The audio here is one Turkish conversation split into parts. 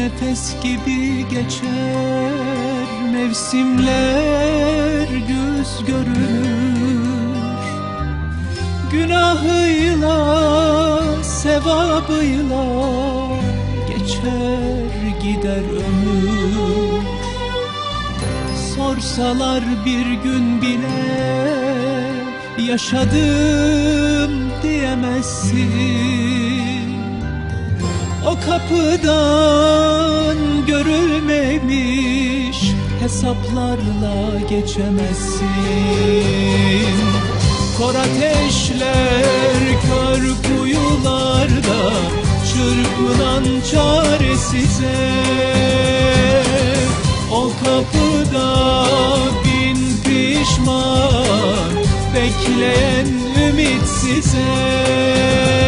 nefes gibi geçer. Mevsimler güz görünür Günahıyla sevabıyla Geçer gider ömür. Sorsalar bir gün bile Yaşadım diyemezsin O kapıdan görülmemiş Hesaplarla geçemezsin. Kor ateşler kör kuyularda Çırpınan çaresize O kapıda bin pişman Bekleyen ümitsize Çare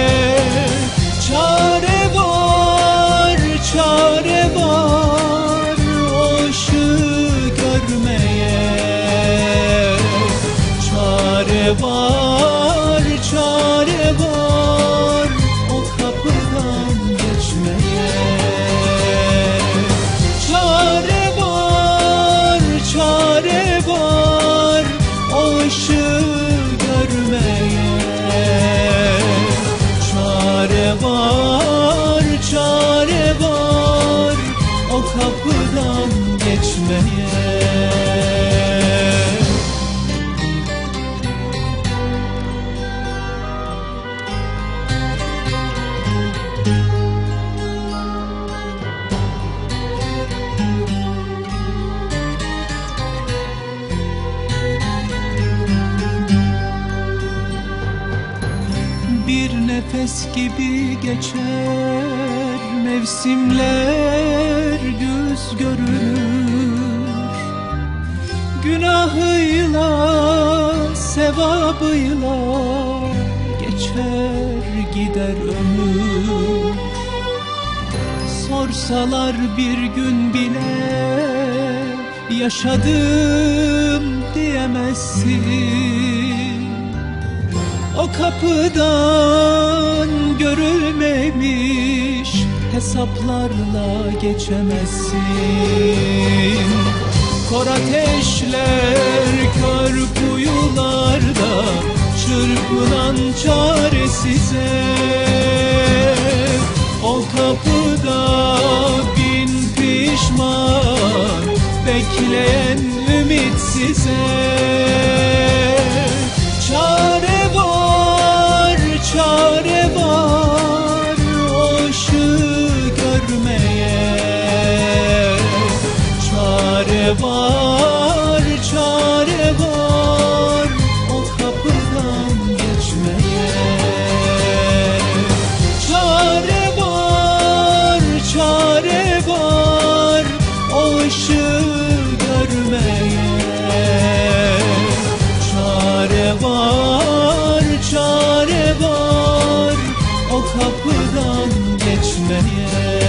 Çare var, çare var O kapıdan geçmeye. Çare var, çare var O ışığı görmeye. Çare var, çare var O kapıdan geçmeye nefes gibi geçer. Mevsimler güz görünür Günahıyla sevabıyla Geçer gider ömür. Sorsalar bir gün bile Yaşadım diyemezsin o kapıdan görülmemiş hesaplarla geçemezsin. Kor ateşler kör kuyularda çırpınan çaresize O kapıda bin pişman bekleyen ümitsize Çare kapıdan geçmeye.